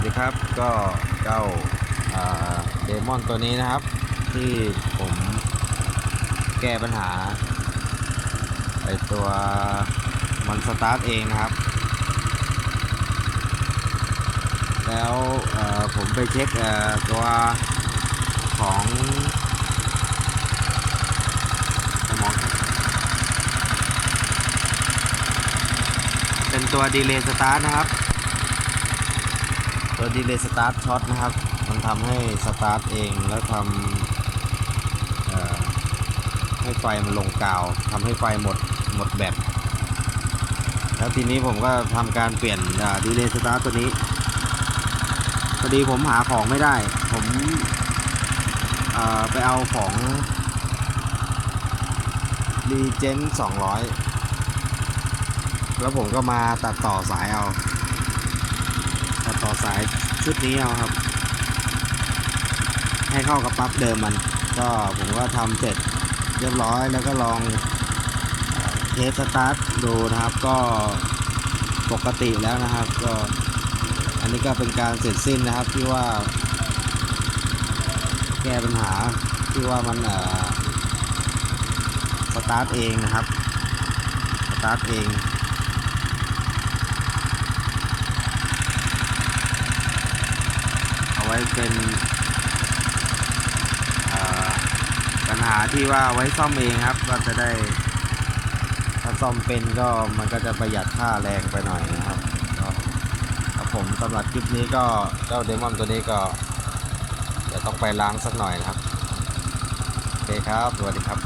วัสดีครับก็เจ้าเดมอนตัวนี้นะครับ ที่ผมแก้ปัญหาไอตัวมันสตาร์ทเองนะครับ แล้วผมไปเช็คตัวของสมองเป็นตัวดีเลย์สตาร์ทนะครับ ตัวดีเลย์สตาร์ทช็อตนะครับ มันทำให้สตาร์ทเองแล้วทำให้ไฟมันลงกาวทำให้ไฟหมดหมดแบตแล้วทีนี้ผมก็ทำการเปลี่ยนดีเลย์สตาร์ทตัวนี้พอดีผมหาของไม่ได้ ผมไปเอาของรีเจน200 แล้วผมก็มาตัดต่อสายเอา ต่อสายชุดนี้เอาครับ ให้เข้ากับปลั๊กเดิมมัน ก็ผมก็ทำเสร็จเรียบร้อยแล้วก็ลองเทสสตาร์ทดูนะครับ ก็ปกติแล้วนะครับ ก็อันนี้ก็เป็นการเสร็จสิ้นนะครับที่ว่า แก้ปัญหาที่ว่ามันสตาร์ทเองนะครับสตาร์ทเอง เอา ไว้เป็นปัญหาที่ว่าไว้ซ่อมเองครับก็จะได้ถ้าซ่อมเป็นก็มันก็จะประหยัดค่าแรงไปหน่อยนะครับก็ครับผมสำหรับคลิปนี้ก็เจ้าเดมอนตัวนี้ก็จะต้องไปล้างสักหน่อยนะครับโอเคครับสวัสดีครับ